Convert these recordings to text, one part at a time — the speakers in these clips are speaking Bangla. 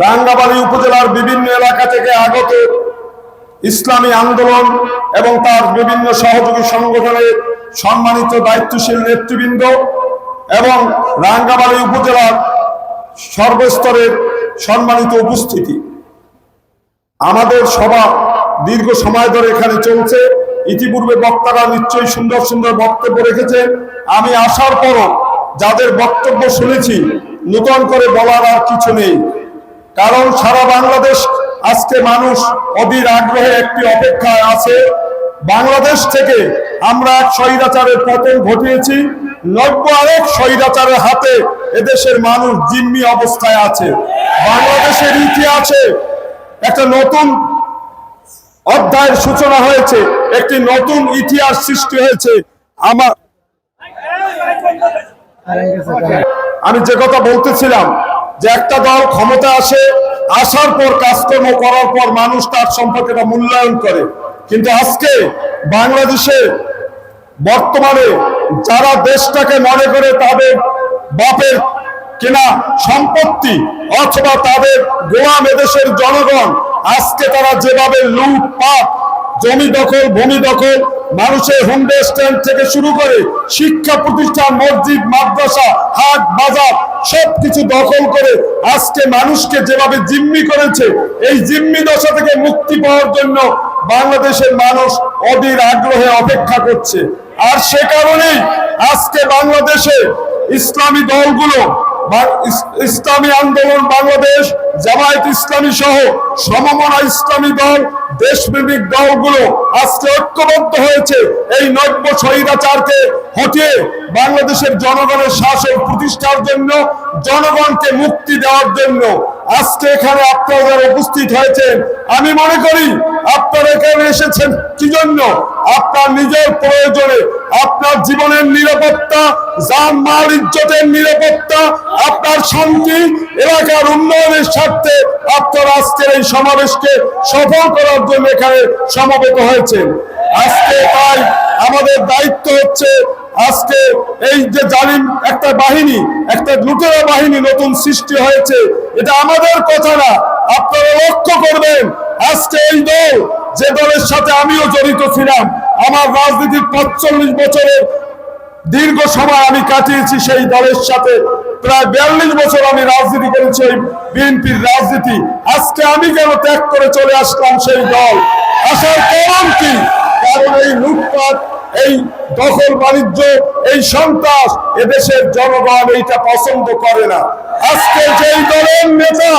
রাঙ্গাবাড়ি উপজেলার বিভিন্ন এলাকা থেকে আগত ইসলামী আন্দোলন এবং তার বিভিন্ন সহযোগী সংগঠনের সম্মানিত দায়িত্বশীল নেতৃবৃন্দ এবং রাঙ্গাবাড়ি উপজেলার সর্বস্তরের সম্মানিত উপস্থিতি। আমাদের সভা দীর্ঘ সময় ধরে এখানে চলছে। ইতিপূর্বে বক্তারা নিশ্চয়ই সুন্দর সুন্দর বক্তব্য রেখেছেন। আমি আসার পরও যাদের বক্তব্য শুনেছি, নূতন করে বলার আর কিছু নেই। কারণ সারা বাংলাদেশ আজকে মানুষ অধীর আগ্রহে একটি অপেক্ষায় আছে। বাংলাদেশ থেকে আমরা এক স্বৈরাচারের পতন ঘটিয়েছি। নব্য আরেক স্বৈরাচারের হাতে এদেশের মানুষ জিম্মি অবস্থায় আছে। বাংলাদেশের ইতিহাসে একটা নতুন অধ্যায়ের সূচনা হয়েছে। একটি নতুন ইতিহাস সৃষ্টি হয়েছে। আমার আমি যে কথা বলতেছিলাম যে একটা দল ক্ষমতা আসে, আসার পর কাজকর্ম করার পর মানুষ তার সম্পর্কে মূল্যায়ন করে। কিন্তু আজকে বাংলাদেশে বর্তমানে যারা দেশটাকে মনে করে তাদের বাপের কেনা সম্পত্তি অথবা তাদের গোলাম এদেশের জনগণ, আজকে তারা যেভাবে লুটপাট জমি দখল, ভূমি দখল, মানুষের হুন্ডে স্ট্যান্ড থেকে শুরু করে শিক্ষা প্রতিষ্ঠান, মসজিদ, মাদ্রাসা, হাট, বাজার, সবকিছু দখল করে আজকে মানুষকে যেভাবে জিম্মি করেছে, এই জিম্মি দশা থেকে মুক্তি পাওয়ার জন্য বাংলাদেশের মানুষ অধীর আগ্রহে অপেক্ষা করছে। আর সে কারণেই আজকে বাংলাদেশে ইসলামী দলগুলো ইসলামী আন্দোলন বাংলাদেশ, জামায়াত ইসলামী সহ সমমনা ইসলামী দল, দেশপ্রেমিক দলগুলো আজকে ঐক্যবদ্ধ হয়েছে এই নব্য স্বৈরাচারকে হটিয়ে বাংলাদেশের জনগণের শাসন প্রতিষ্ঠার জন্য, জনগণকে মুক্তি দেওয়ার জন্য। আজকে এখানে আপনারা উপস্থিত হয়েছেন, আমি মনে করি আপনারা এখানে এসেছেন কি জন্য? আপনার নিজের প্রয়োজনে, আপনার জীবনের নিরাপত্তা যান মাল ইজ্জতের নিরাপত্তা, আপনার শান্তি, এলাকার উন্নয়নের স্বার্থে আপনার আজকের এই সমাবেশকে সফল করার জন্য এখানে সমবেত হয়েছেন। আজকে তাই আমাদের দায়িত্ব হচ্ছে আজকে এই যে জালিম একটা বাহিনী, একটা লুটেরা বাহিনী নতুন সৃষ্টি হয়েছে। এটা আমাদের কথা না, আপনারা লক্ষ্য করবেন, আজকে এই দল, যে দলের সাথে আমিও জড়িত ছিলাম আমার রাজনীতির পাঁচচল্লিশ বছরের দীর্ঘ সময় আমি কাটিয়েছি সেই দলের সাথে। প্রায় বিয়াল্লিশ বছর আমি রাজনীতি করেছি ওই বিএনপির রাজনীতি। আজকে আমি কেন ত্যাগ করে চলে আসলাম সেই দল? আসার কারণ কি? কারণ এই লুটপাট, এই দখল বাণিজ্য, এই সন্ত্রাস এদেশের জনগণ এইটা পছন্দ করে না। আজকে যেই দলের নেতা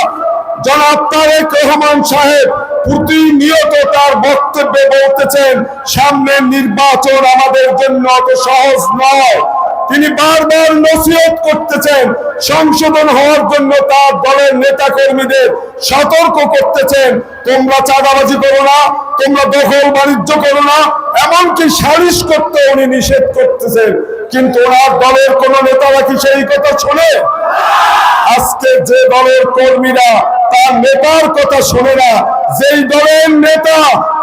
সংশোধন হওয়ার জন্য তার দলের নেতা কর্মীদের সতর্ক করতেছেন, তোমরা চাঁদাবাজি করো না, তোমরা দখল বাণিজ্য করো না। এমনকি সালিশ করতে উনি নিষেধ করতেছেন, কিন্তু ওনার দলের কোন নেতারা কি সেই কথা শোনে? আজকে যে দলের কর্মীরা তার নেতার কথা শোনে না, যেই দলের নেতা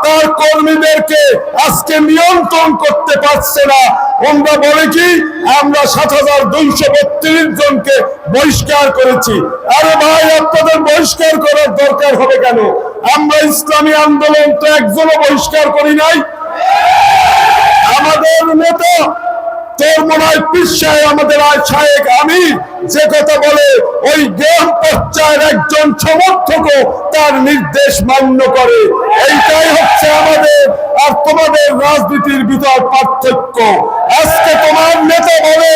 তার কর্মীদেরকে আজকে নিয়ন্ত্রণ করতে পারছে না, আমরা বলে কি, আমরা সাত হাজার দুইশো বত্রিশ জনকে বহিষ্কার করেছি। আরে ভাই, আপনাদের বহিষ্কার করার দরকার হবে কেন? আমরা ইসলামী আন্দোলন তো একজনও বহিষ্কার করি নাই। আমাদের নেতা তোর মনে হয় পিসায় আমাদের আয় শায়েক আমি যে কথা বলে ওই গ্রাম পর্যায়ের একজন সমর্থকও তার নির্দেশ মান্য করে। এইটাই হচ্ছে আমাদের আর তোমাদের রাজনীতির ভিতর পার্থক্য। আজকে তোমার নেতা বলে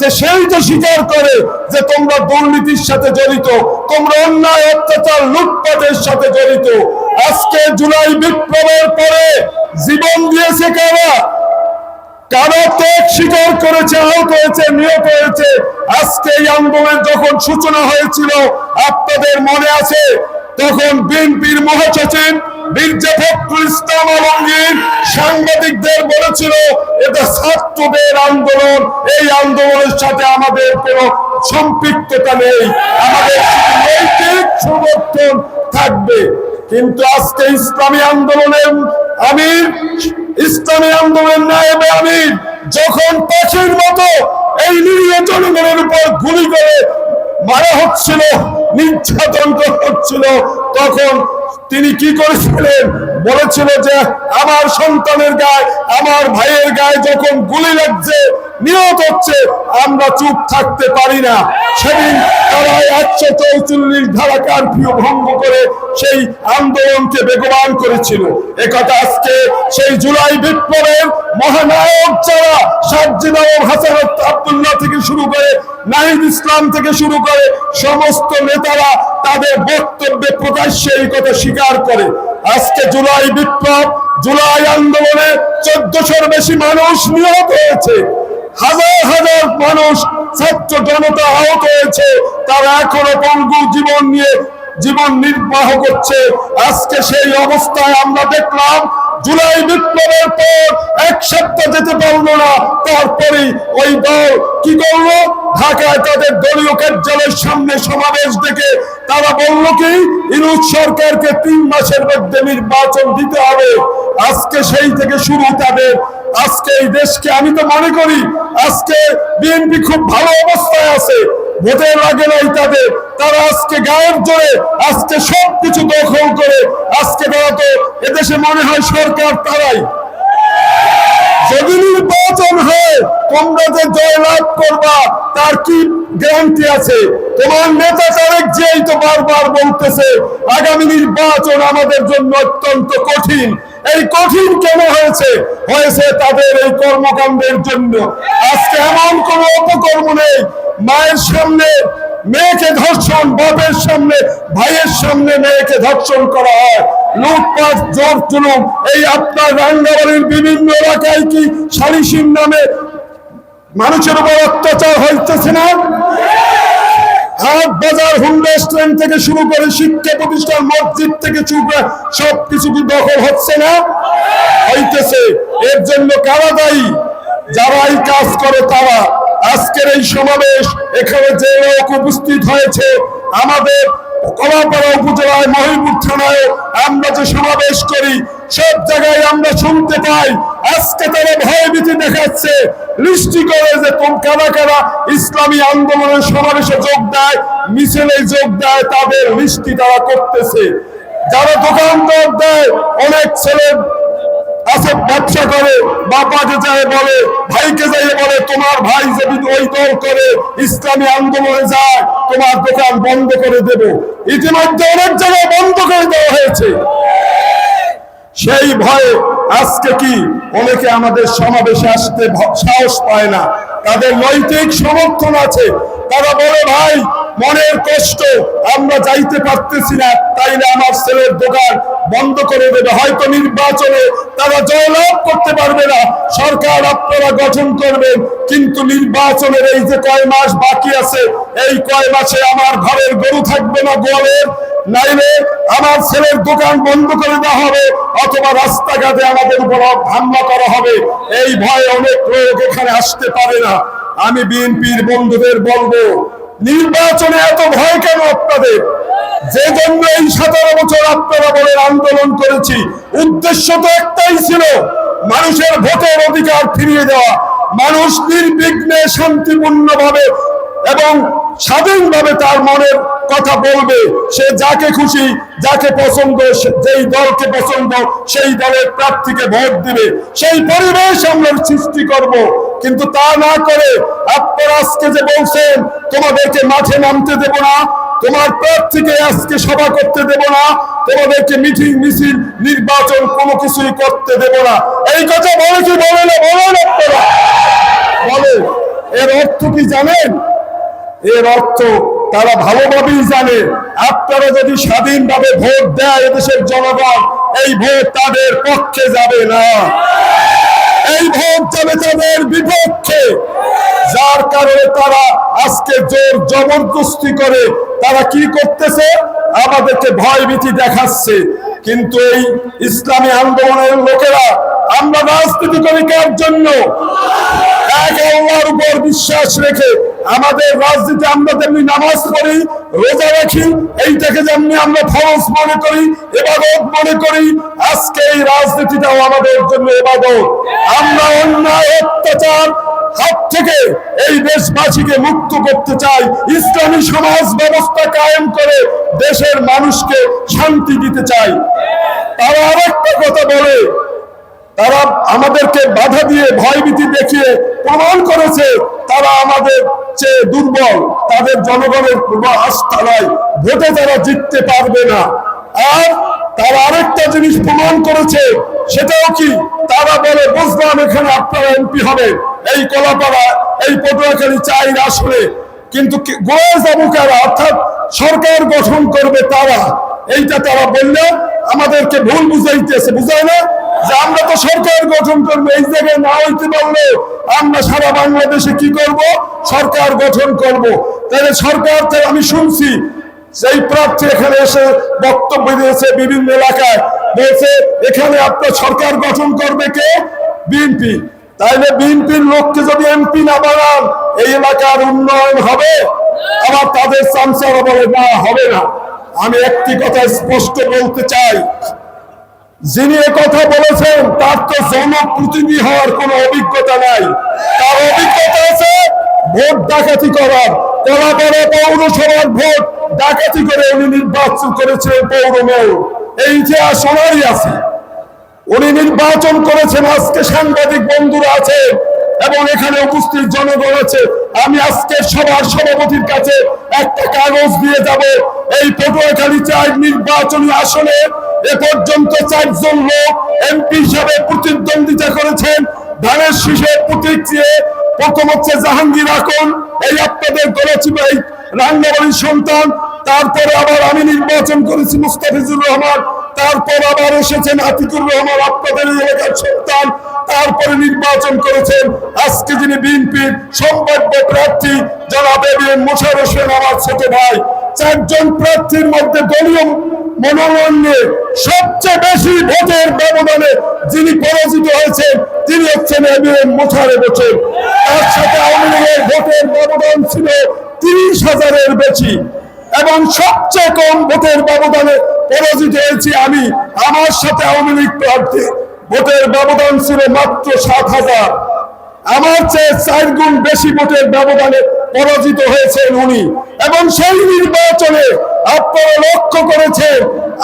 যে সেই তো স্বীকার করে যে তোমরা দুর্নীতির সাথে জড়িত, তোমরা অন্যায়, অত্যাচার, লুটপাটের সাথে জড়িত। আজকে জুলাই বিপ্লবের পরে জীবন দিয়েছে কারা? কারও ত্যাগ স্বীকার করেছে, আহত হয়েছে, নিহত হয়েছে। আজকে এই আন্দোলন যখন সূচনা হয়েছিল, আপনাদের মনে আছে? তখন বিএনপির মহাসচিব মির্জা ফখরুল ইসলাম আলমগীর সাংবাদিকদের বলেছিল, এটা ছাত্রদের আন্দোলন, এই আন্দোলনের সাথে আমাদের কোনো সম্পৃক্ততা নেই। আমাদের নৈতিক সমর্থন থাকবে। কিন্তু আজকে ইসলামী আন্দোলনের আমির, ইসলামী আন্দোলনের নায়েবে আমির যখন পাখির মতো এই নিরীহ জনগণের উপর গুলি করে মারা হচ্ছিল, নির্যাতন হচ্ছিল, তখন তিনি কি করেছিলেন? বলেছিল যে আমার সন্তানের গায়ে, আমার ভাইয়ের গায়ে যখন গুলি লাগছে, নিহত হচ্ছে, আমরা চুপ থাকতে পারি না। সেদিন তারা একশো চৌচল্লিশ ধারা কারফিউ ভঙ্গ করে সেই আন্দোলনকে বেগবান করেছিল। একথা আজকে সেই জুলাই বিপ্লবের মহানায়ক যারা সাজ্জিদ আলম, হাসান আব্দুল্লাহ থেকে শুরু করে নাহিদ ইসলাম থেকে শুরু করে সমস্ত নেতারা তাদের বক্তব্যে প্রকাশ্যে এই কথা স্বীকার করে। আজকে জুলাই বিপ্লব, জুলাই আন্দোলনে চোদ্দশোর বেশি মানুষ নিহত হয়েছে। হাজার হাজার মানুষ ছাত্র জনতা আহত হয়েছে। তারা এখনও পঙ্গু জীবন নিয়ে জীবন নির্বাহ করছে। আজকে সেই অবস্থায় আমরা দেখলাম জুলাই বিপ্লবের পর এক সপ্তাহ যেতে পারল না। তারপরে ওই দল কি করল? ঢাকায় তাদের দলীয় কার্যালয়ের সামনে সমাবেশ দেখে তারা বলল কি, ইনুজ সরকারকে তিন মাসের মধ্যে নির্বাচন দিতে হবে। আজকে সেই থেকে শুরু তাদের আজকে এই দেশকে আমি তো মনে করি, আজকে বিএনপি খুব ভালো অবস্থায় আছে, ভোটের আগে নাই তাদের, তারা আজকে গায়ের জোরে, আজকে সবকিছু দখল করে, আজকে তারা তো এদেশে মনে হয় সরকার তারাই। যদি নির্বাচন হয়, তোমরা যে জয়লাভ করবা, তার কি গ্যারান্টি আছে? তোমার নেতা তারেক যেই তো বারবার বলতেছে, আগামী নির্বাচন আমাদের জন্য অত্যন্ত কঠিন। এই কঠিন কেন হয়েছে? হয়েছে তাদের এই কর্মকাণ্ডের জন্য। আজকে এমন কোন অপকর্ম নেই। মায়ের সামনে মেয়েকে ধর্ষণ, বাপের সামনে, ভাইয়ের সামনে মেয়েকে ধর্ষণ করা হয়। লুটপাট জোর এই আপনার রাঙ্গাবাড়ির বিভিন্ন এলাকায় কি সালিসির নামে মানুষের উপর অত্যাচার হইতেছে না? হাট বাজার থেকে শুরু করে শিক্ষা প্রতিষ্ঠান, মসজিদ থেকে চুপড়ে সব কিছু কি দখল হচ্ছে না? হইতেছে। এর জন্য দায়ী? কাজ করে তারা। আজকের এই সমাবেশ এখানে যে উপস্থিত হয়েছে, আমাদের কলাপাড়া উপজেলায় মহিপুর থানায় আমরা যে সমাবেশ করি সব জায়গায় আমরা শুনতে পাই। আজকে তারা ভয়ভীতি দেখাচ্ছে। লিস্টি করে যে তোম কারা কারা ইসলামী আন্দোলনের সমাবেশে যোগ দেয়, মিছিলে যোগ দেয়, তাদের লিস্টি তারা করতেছে। যারা দোকানদার দেয়, অনেক ছেলে আছে, ব্যবসা করে বাপাকে যায় বলে, ভাইকে যাই বলে, তোমার ভাই যদি ওই দল করে, ইসলামী আন্দোলনে যায়, তোমার দোকান বন্ধ করে দেব। ইতিমধ্যে অনেক জায়গায় বন্ধ করে দেওয়া হয়েছে। সেই ভয়ে আজকে কি অনেকে আমাদের সমাবেশে আসতে সাহস পায় না। তাদের নৈতিক সমর্থন আছে। তারা বলে, ভাই মনের কষ্ট আমরা যাইতে পারতেছি না। তাইলে আমার ছেলের দোকান বন্ধ করে দেবে। হয়তো নির্বাচনে তারা জয়লাভ করতে পারবে না। সরকার আপনারা গঠন করবেন। কিন্তু নির্বাচনের এই যে কয় মাস বাকি আছে, এই কয় মাসে আমার ঘরের গরু থাকবে না গোয়ালের। নাইলে আমার ছেলের দোকান বন্ধ করে দেওয়া হবে, অথবা রাস্তাঘাটে আমাদের উপর হামলা করা হবে। এই ভয়ে অনেক লোক এখানে আসতে পারে না। আমি বিএনপির বন্ধুদের বলব নির্বাচনে এত ভয় কেন আপনাদের? যে জন্য এই সতেরো বছর আপনারা বলে আন্দোলন করেছি, উদ্দেশ্য তো একটাই ছিল মানুষের ভোটের অধিকার ফিরিয়ে দেওয়া। মানুষ নির্বিঘ্নে শান্তিপূর্ণভাবে এবং স্বাধীনভাবে তার মনের কথা বলবে। সে যাকে খুশি, যাকে পছন্দ যেই দলকে পছন্দ, সেই দলের প্রার্থীকে ভোট দিবে। সেই পরিবেশ আমরা সৃষ্টি করব। কিন্তু তা না করে আজকে যে বলছেন, তোমাদেরকে মাঠে নামতে দেব না, তোমার প্রার্থীকে আজকে সভা করতে দেব না, তোমাদেরকে মিটিং, মিছিল, নির্বাচন কোনো কিছুই করতে দেব না। এই কথা বলে কি বলে না? বলেন বলে। এর অর্থ কি জানেন? এর অর্থ তারা ভালোভাবেই জানে। আপনারা যদি স্বাধীনভাবে ভোট দেয় এদেশের জনগণ, এই ভোট তাদের পক্ষে যাবে না। এই ভোট যাবে তাদের বিপক্ষে। যার কারণে তারা আজকে জোর জবরদস্তি করে, তারা কি করতেছে? আমাদেরকে ভয়ভীতি দেখাচ্ছে। কিন্তু এই ইসলামী আন্দোলনের লোকেরা, আমরা রাজনীতি করি কার জন্য? উপর বিশ্বাস রেখে আমাদের রাজনীতি আমরা তেমনি নামাজ পড়ি, রোজা রাখি, এইটাকে যেমনি আমরা ফরজ মনে করি, এবাদত মনে করি, আজকে এই রাজনীতিটাও আমাদের জন্য এবাদত। আমরা অন্যায়, অত্যাচার হাত থেকে এই দেশবাসীকে মুক্ত করতে চাই, ইসলামী সমাজ ব্যবস্থা কায়েম করে দেশের মানুষকে শান্তি দিতে চাই। তারা আরেকটা কথা বলে, তারা আমাদেরকে বাধা দিয়ে ভয়ভীতি দেখিয়ে প্রমাণ করেছে, তারা আমাদের চেয়ে দুর্বল, তাদের জনগণের আস্থা নয় ভোটে তারা জিততে পারবে না। আর তারা আরেকটা জিনিস প্রমাণ করেছে, সেটাও কি? তারা বলে, বুঝলাম এখানে আপনারা এমপি হবে এই কলাপাড়া, এই পটুয়াখালী চাইর আসলে। কিন্তু অর্থাৎ সরকার গঠন করবে তারা। এইটা তারা বললে আমাদেরকে ভুল বুঝাইতেছে বুঝায় না? যে আমরা তো সরকার গঠন করব, এই জায়গায় না হইতে পারলে আমরা সারা বাংলাদেশে কি করব? সরকার গঠন করব। তাহলে সরকার আমি শুনছি সেই প্রার্থী এখানে এসে বক্তব্য দিয়েছে বিভিন্ন এলাকায়, বলছে, এখানে আপনার সরকার গঠন করবে কে? বিএনপি। তাইলে বিএনপির লোককে যদি এমপি না বানান, এই এলাকার উন্নয়ন হবে? আবার তাদের চামচারা বলে না, হবে না। আমি একটি কথা স্পষ্ট বলতে চাই। যিনি কথা বলেছেন, তার তো জনপ্রতিনিধি হওয়ার কোনো অভিজ্ঞতা নাই। তার অভিজ্ঞতা আছে ভোট ডাকাতি করার। কলাপাড়া পৌরসভার ভোট ডাকাতি করে উনি নির্বাচন করেছিলেন পৌর মেয়র এই ইতিহাস ওনারই আছে, উনি নির্বাচন করেছেন, আজকে সাংবাদিক বন্ধুরা আছে এবং এখানে উপস্থিত জনগণ আছে। আমি আজকে সবার সভাপতির কাছে একটা কাগজ দিয়ে যাব। এই পটুয়াখালী চার নির্বাচনী আসনে এ পর্যন্ত চারজন লোক এমপি হিসাবে প্রতিদ্বন্দ্বিতা করেছেন। ধানের শীষের প্রতীক দিয়ে প্রথম হচ্ছে জাহাঙ্গীর আকন এই আপনাদের গলাচি ভাই রাঙ্গাবাড়ির সন্তান, তারপরে আবার আমি নির্বাচন করেছি মুস্তাফিজুর রহমান, তারপর আবার এসেছেন আতিকুর রহমান আপনাদের এলাকার সন্তান, তারপরে নির্বাচন করেছেন আজকে যিনি বিএনপির সম্ভাব্য প্রার্থী এবিএম মোশার হোসেন আমার ছোট ভাই। চারজন প্রার্থীর মধ্যে দলীয় নিয়ে সবচেয়ে বেশি ভোটের ব্যবধানে যিনি পরাজিত হয়েছেন, তিনি হচ্ছেন এবিএম মোশারে বছর তার সাথে আওয়ামী লীগের ভোটের ব্যবধান ছিল তিরিশ হাজারের বেশি। এবং সবচেয়ে কম ভোটের ব্যবধানে পরাজিত হয়েছি আমি। আমার সাথে আওয়ামী লীগ প্রার্থী, ভোটের ব্যবধান ছিল মাত্র সাত হাজার। আমার চেয়ে চার গুণ বেশি ভোটের ব্যবধানে পরাজিত হয়েছেন উনি। এবং সেই নির্বাচনে আপনারা লক্ষ্য করেছেন,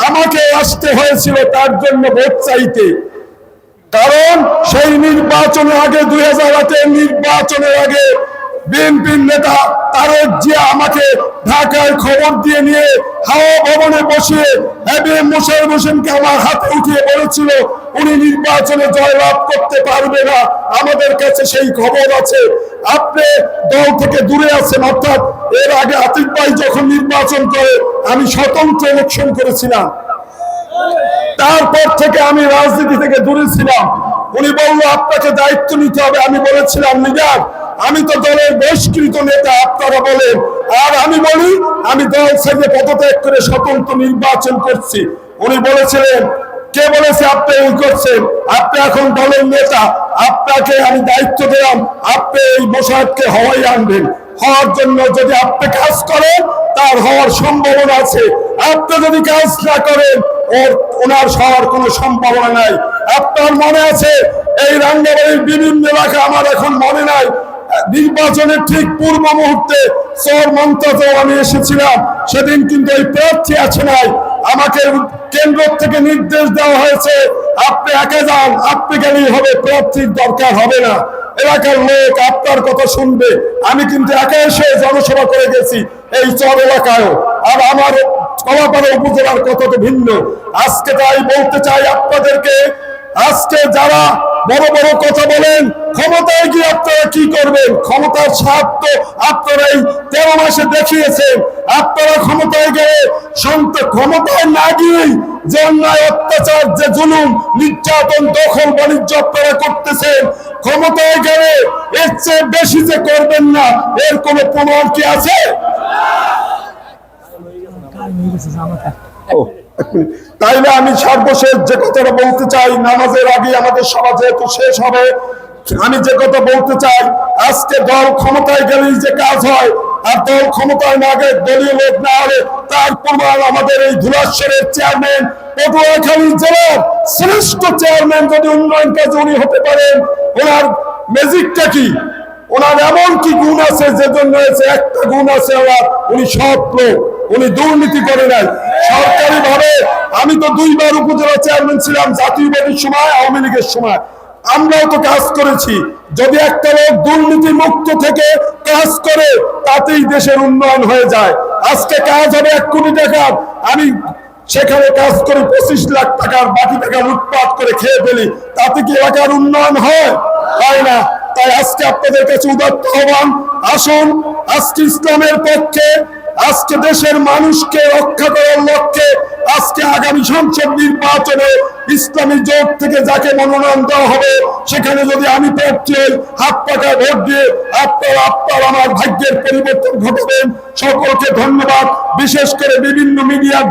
আমাকে আসতে হয়েছিল তার জন্য ভোট চাইতে। কারণ সেই নির্বাচনের আগে দুই নির্বাচনের আগে বিএনপির নেতা তারেক জিয়া আমাকে ঢাকায় খবর দিয়ে নিয়ে হাওয়া ভবনে বসিয়ে এবিএম মোশারফ হোসেনকে আমার হাতে উঠিয়ে বলেছিল, উনি নির্বাচনে জয়লাভ করতে পারবে না। আমাদের কাছে সেই খবর আছে। আপনি দল থেকে দূরে আছেন, অর্থাৎ এর আগে আতিক ভাই যখন নির্বাচন করে, আমি স্বতন্ত্র ইলেকশন করেছিলাম। তারপর থেকে আমি রাজনীতি থেকে দূরে ছিলাম। উনি বলল, আপনাকে দায়িত্ব নিতে হবে। আমি বলেছিলাম লিডার আমি তো দলের বহিষ্কৃত নেতা, আপনারা বলেন। আর আমি বলি, আমি দল ছেড়ে পদত্যাগ করে স্বতন্ত্র নির্বাচন করছি। উনি বলেছিলেন, কে বলেছে আপনি এই করছেন? আপনি এখন দলের নেতা। আপনাকে আমি দায়িত্ব দিলাম, আপনি এই মোশারফকে হওয়াই আনবেন। হওয়ার জন্য যদি আপনি কাজ করেন, তার হওয়ার সম্ভাবনা আছে। আপনি যদি কাজ না করেন, ওর, ওনার হওয়ার কোনো সম্ভাবনা নাই। আপনার মনে আছে, এই রাঙ্গাবাড়ির বিভিন্ন এলাকা আমার এখন মনে নাই। নির্বাচনের ঠিক পূর্ব মুহূর্তে চর মন্ত্রতেও আমি এসেছিলাম। সেদিন কিন্তু এই প্রার্থী আছে নাই। আমাকে কেন্দ্র থেকে নির্দেশ দেওয়া হয়েছে, আপনি একে যান, আপনি গেলেই হবে, প্রার্থীর দরকার হবে না। এলাকার লোক আপনার কথা শুনবে। আমি কিন্তু একা এসে জনসভা করে গেছি এই চর এলাকায়ও। আর আমার কলাপাড়া উপজেলার কথা তো ভিন্ন। আজকে তাই বলতে চাই আপনাদেরকে, আজকে যারা বড় বড় কথা বলেন ক্ষমতায় গিয়ে আপনারা কি করবেন? ক্ষমতার স্বার্থ আপনারা এই তেরো মাসে দেখিয়েছেন। আপনারা ক্ষমতায় গিয়ে সন্ত ক্ষমতায় না গিয়েই যে অন্যায় অত্যাচার যে জুলুম নির্যাতন দখল বাণিজ্য আপনারা করতেছেন ক্ষমতায় গেলে এর চেয়ে বেশি যে করবেন না এর কোনো প্রমাণ কি আছে? তাইলে আমি সর্বশেষ যে কথাটা বলতে চাই, নামাজের আগে আমাদের সভা যেহেতু শেষ হবে, আমি যে কথা বলতে চাই, আজকে দল ক্ষমতায় গেলেই যে কাজ হয়, আর দল ক্ষমতায় না গেলে দলীয় লোক না হলে তার প্রমাণ আমাদের এই ধুলাশ্বরের চেয়ারম্যান পটুয়াখালী জেলার শ্রেষ্ঠ চেয়ারম্যান যদি উন্নয়ন কাজে উনি হতে পারেন, ওনার ম্যাজিকটা কি? ওনার এমন কি গুণ আছে যে জন্য একটা গুণ আছে ওনার উনি সৎ লোক। উনি দুর্নীতি করে নাই। সরকারি ভাবে আমি তো দুইবার উপজেলা চেয়ারম্যান ছিলাম জাতীয় সময়, আওয়ামী লীগের সময়। আমরাও তো কাজ করেছি। যদি একটা লোক দুর্নীতি মুক্ত থেকে কাজ করে, তাতেই দেশের উন্নয়ন হয়ে যায়। আজকে কাজ হবে এক কোটি টাকার আমি সেখানে কাজ করে, পঁচিশ লাখ টাকার বাকি টাকা লুটপাট করে খেয়ে ফেলি। তাতে কি এলাকার উন্নয়ন হয়? হয় না। তাই আজকে আপনাদের কাছে উদাত্ত আহ্বান। আসুন, আজকে ইসলামের পক্ষে আজকে দেশের মানুষকে রক্ষা করার লক্ষ্যে আজকে আগামী সংসদ নির্বাচনে ইসলামী জোট থেকে যাকে মনোনয়ন দেওয়া হবে, সেখানে যদি আমি প্রার্থী হাত পাকা ভোট দিয়ে আপনার আপনার আমার ভাগ্যের পরিবর্তন ঘটাবেন। সকলকে ধন্যবাদ। বিশেষ করে বিভিন্ন মিডিয়ার